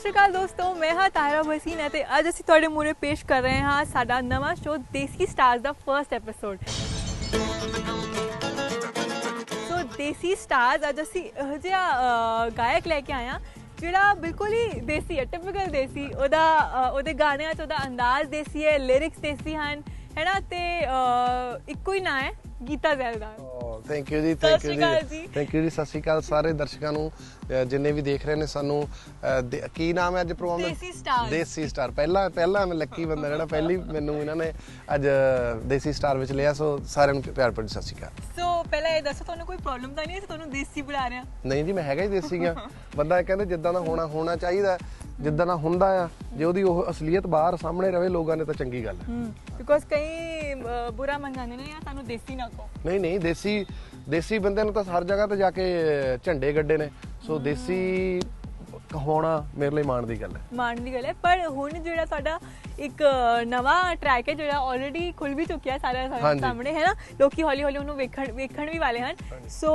ਸ਼੍ਰੀ ਅਕਾਲ ਦੋਸਤੋ, ਮੈਂ ਹਾਂ ਤਾਇਰਾ ਵਸੀਨ ਅਤੇ ਅੱਜ ਅਸੀਂ ਤੁਹਾਡੇ ਮੂਹਰੇ ਪੇਸ਼ ਕਰ ਰਹੇ ਹਾਂ ਸਾਡਾ ਨਵਾਂ ਸ਼ੋਅ ਦੇਸੀ ਸਟਾਰਸ ਦਾ first episode so Desi stars ਅੱਜ ਅਸੀਂ ਇਹੋ ਜਿਹਾ ਗਾਇਕ ਲੈ ਕੇ ਆਏ ਹਾਂ, ਜਿਹੜਾ ਬਿਲਕੁਲ ਹੀ ਦੇਸੀ ਹੈ ਟਿਪੀਕਲ ਦੇਸੀ। ਉਹਦਾ ਉਹਦੇ ਗਾਣਿਆਂ 'ਚ ਉਹਦਾ ਅੰਦਾਜ਼ ਦੇਸੀ ਹੈ ਲਿਰਿਕਸ ਦੇਸੀ ਹਨ। ਹੈਨਾ ਤੇ ਅਹ, ਇੱਕੋ ਹੀ ਨਾਂ ਹੈ Geeta Zaildar thank you ji thank you ji. Thank you ji. ਸਤਿ ਸ਼੍ਰੀ ਅਕਾਲ ਸਾਰੇ ਦਰਸ਼ਕਾਂ ਨੂੰ ਜਿੰਨੇ ਵੀ ਦੇਖ ਰਹੇ ਨੇ ਸਾਨੂੰ ਕੀ ਨਾਮ ਹੈ ਅੱਜ ਪ੍ਰੋਗਰਾਮ ਦਾ? ਦੇਸੀ ਸਟਾਰ। ਦੇਸੀ ਸਟਾਰ। ਪਹਿਲਾ ਪਹਿਲਾ ਮੈਂ ਲੱਕੀ ਬੰਦਾ ਜਿਹੜਾ ਪਹਿਲੀ ਮੈਨੂੰ ਇਹਨਾਂ ਨੇ ਅੱਜ ਦੇਸੀ ਸਟਾਰ ਵਿੱਚ ਲਿਆ ਸੋ ਸਾਰਿਆਂ ਨੂੰ ਪਿਆਰ ਭਰੀ ਸਤਿ ਸ਼੍ਰੀ ਅਕਾਲ। ਸੋ ਪਹਿਲਾਂ ਇਹ ਦੱਸੋ ਤੁਹਾਨੂੰ ਕੋਈ ਪ੍ਰੋਬਲਮ ਤਾਂ ਨਹੀਂ ਹੈ ਤੁਹਾਨੂੰ ਦੇਸੀ ਬੁਲਾ ਰਹੇ ਹਾਂ? ਨਹੀਂ ਜੀ ਮੈਂ ਹੈਗਾ ਹੀ ਦੇਸੀ ਆ। ਬੰਦਾ ਕਹਿੰਦੇ ਜਿੱਦਾਂ ਦਾ ਹੋਣਾ ਹੋਣਾ ਚਾਹੀਦਾ। ਜਿੱਦਾਂ ਦਾ ਹੁੰਦਾ ਆ ਜੇ ਉਹਦੀ ਉਹ ਅਸਲੀਅਤ ਬਾਹਰ ਸਾਹਮਣੇ ਰਵੇ ਲੋਕਾਂ ਨੇ ਤਾਂ ਚੰਗੀ ਗੱਲ ਹੈ ਬਿਕੋਜ਼ ਕਈ ਬੁਰਾ ਮੰਨ ਜਾਂਦੇ ਨੇ ਯਾਰ ਸਾਨੂੰ ਦੇਸੀ ਨਾ ਕਹੋ। ਨਹੀਂ ਨਹੀਂ ਦੇਸੀ ਦੇਸੀ ਬੰਦੇ ਨੂੰ ਤਾਂ ਹਰ ਜਗ੍ਹਾ ਤੇ ਜਾ ਕੇ ਝੰਡੇ ਗੱਡੇ ਨੇ। ਸੋ ਦੇਸੀ ਕਹਾਉਣਾ ਮੇਰੇ ਲਈ ਮਾਣ ਦੀ ਗੱਲ ਹੈ। ਮਾਣ ਦੀ ਗੱਲ ਹੈ ਪਰ ਹੁਣ ਜਿਹੜਾ ਸਾਡਾ ਇੱਕ ਨਵਾਂ ਟਰੈਕ ਹੈ ਜਿਹੜਾ ਆਲਰੇਡੀ ਖੁੱਲ ਵੀ ਚੁੱਕਿਆ ਸਾਰਾ। ਸਾਹਮਣੇ ਹੈ ਨਾ? ਲੋਕੀ ਹੌਲੀ ਹੌਲੀ ਉਹਨੂੰ ਵੇਖਣ ਵੇਖਣ ਵੀ ਵਾਲੇ ਹਨ। ਸੋ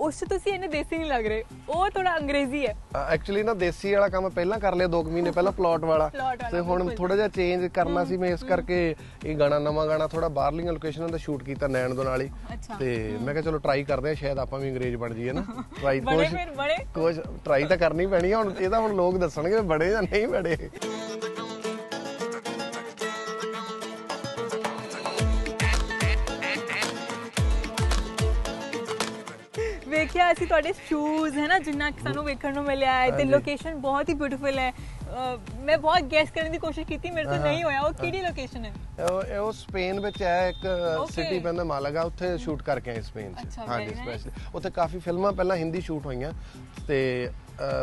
ਉਸ ਤੁਸੀਂ ਇਹਨੇ ਦੇਸੀ ਨਹੀਂ ਲੱਗ ਰਹੇ। ਉਹ ਥੋੜਾ ਅੰਗਰੇਜ਼ੀ ਹੈ। ਐਕਚੁਅਲੀ ਨਾ ਦੇਸੀ ਵਾਲਾ ਕੰਮ ਪਹਿਲਾਂ ਕਰ ਲਿਆ 2 ਮਹੀਨੇ ਪਹਿਲਾਂ ਪਲਾਟ ਵਾਲਾ। ਤੇ ਹੁਣ। ਥੋੜਾ ਜਿਹਾ ਚੇਂਜ ਕਰਨਾ ਸੀ ਮੈਂ ਇਸ ਕਰਕੇ ਇਹ ਗਾਣਾ ਨਵਾਂ ਗਾਣਾ ਥੋੜਾ ਬਾਹਰਲੀਆਂ ਲੋਕੇਸ਼ਨਾਂ ਤੇ ਸ਼ੂਟ ਕੀਤਾ ਨੈਣ ਦੇ ਨਾਲ ਹੀ। ਤੇ ਮੈਂ ਕਿਹਾ ਚਲੋ ਟਰਾਈ ਕਰਦੇ ਆ ਸ਼ਾਇਦ ਆਪਾਂ ਵੀ ਅੰਗਰੇਜ਼ ਬਣ ਜਾਈਏ ਨਾ। ਟਰਾਈ ਬੜੇ ਕੁਝ ਟਰਾਈ ਤਾਂ ਕਰਨੀ ਪੈਣੀ ਹੁਣ ਇਹ ਤਾਂ ਹੁਣ ਲੋਕ ਦੱਸਣਗੇ ਬੜੇ ਜਾਂ ਨਹੀਂ ਬੜੇ। ਵੇਖਿਆ ਅਸੀਂ ਤੁਹਾਡੇ ਸ਼ੂਜ਼ ਹੈ ਨਾ ਜਿੰਨਾ ਕਿ ਸਾਨੂੰ ਵੇਖਣ ਨੂੰ ਮਿਲਿਆ ਹੈ ਤੇ। ਲੋਕੇਸ਼ਨ ਬਹੁਤ ਹੀ ਬਿਊਟੀਫੁਲ ਹੈ। ਮੈਂ ਬਹੁਤ ਗੈਸ ਕਰਨ ਦੀ ਕੋਸ਼ਿਸ਼ ਕੀਤੀ ਮੇਰੇ ਤੋਂ ਨਹੀਂ ਹੋਇਆ। ਉਹ ਕਿਹੜੀ ਲੋਕੇਸ਼ਨ ਹੈ? ਉਹ ਇਹ ਉਹ ਸਪੇਨ ਵਿੱਚ ਹੈ ਇੱਕ. ਸਿਟੀ ਪੈਂਦਾ ਮਾਲਾਗਾ ਉੱਥੇ ਸ਼ੂਟ ਕਰਕੇ ਆਏ ਸਪੇਨ 'ਚ। ਹਾਂਜੀ. ਸਪੈਸ਼ਲੀ ਉੱਥੇ ਕਾਫੀ ਫਿਲਮਾਂ ਪਹਿਲਾਂ ਹਿੰਦੀ ਸ਼ੂਟ ਹੋਈਆਂ ਤੇ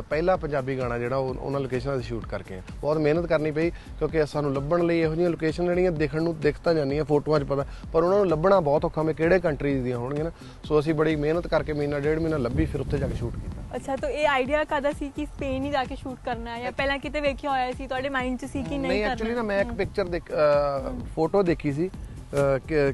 ਪਹਿਲਾ ਪੰਜਾਬੀ ਗਾਣਾ ਜਿਹੜਾ ਉਹ- ਉਹਨਾਂ ਲੋਕੇਸ਼ਨਾਂ ਤੇ ਸ਼ੂਟ ਕਰਕੇ ਬਹੁਤ ਮਿਹਨਤ ਕਰਨੀ ਪਈ ਕਿਉਂਕਿ ਸਾਨੂੰ ਲੱਭਣ ਲਈ ਇਹੋ ਜਿਹੀਆਂ ਲੋਕੇਸ਼ਨ ਜਿਹੜੀਆਂ ਦੇਖਣ ਨੂੰ ਦਿਖ ਤਾਂ ਜਾਂਦੀਆਂ ਫੋਟੋਆਂ 'ਚ ਪਤਾ ਪਰ ਉਹਨਾਂ ਨੂੰ ਲੱਭਣਾ ਬਹੁਤ ਔਖਾ ਮੈਂ ਕਿਹੜੇ ਕੰਟਰੀਜ਼ ਦੀਆਂ ਹੋਣਗੀਆਂ ਨਾ। ਸੋ ਅਸੀਂ ਬੜੀ ਮਿਹਨਤ ਕਰਕੇ ਮਹੀਨਾ ਡੇਢ ਮਹੀਨਾ ਲੱਭੀ ਫਿਰ ਉੱਥੇ ਜਾ ਕੇ ਸ਼ੂਟ ਕੀਤਾ। ਅੱਛਾ ਤਾਂ ਇਹ ਆਈਡੀਆ ਕਾਦਾ ਸੀ ਕਿ ਸਪੇਨ ਹੀ ਜਾ ਕੇ ਸ਼ੂਟ ਕਰਨਾ ਹੈ? ਜਾਂ ਪਹਿਲਾਂ ਕਿਤੇ ਵੇਖਿਆ ਹੋਇਆ ਸੀ ਤੁਹਾਡੇ ਮਾਈਂਡ 'ਚ ਸੀ ਕਿ ਨਹੀਂ ਨਹੀਂ ਕਰਨਾ? ਐਕਚੁਅਲੀ ਨਾ ਮੈਂ ਇੱਕ ਪਿਕਚਰ ਦੇਖ ਫੋਟੋ ਦੇਖੀ ਸੀ।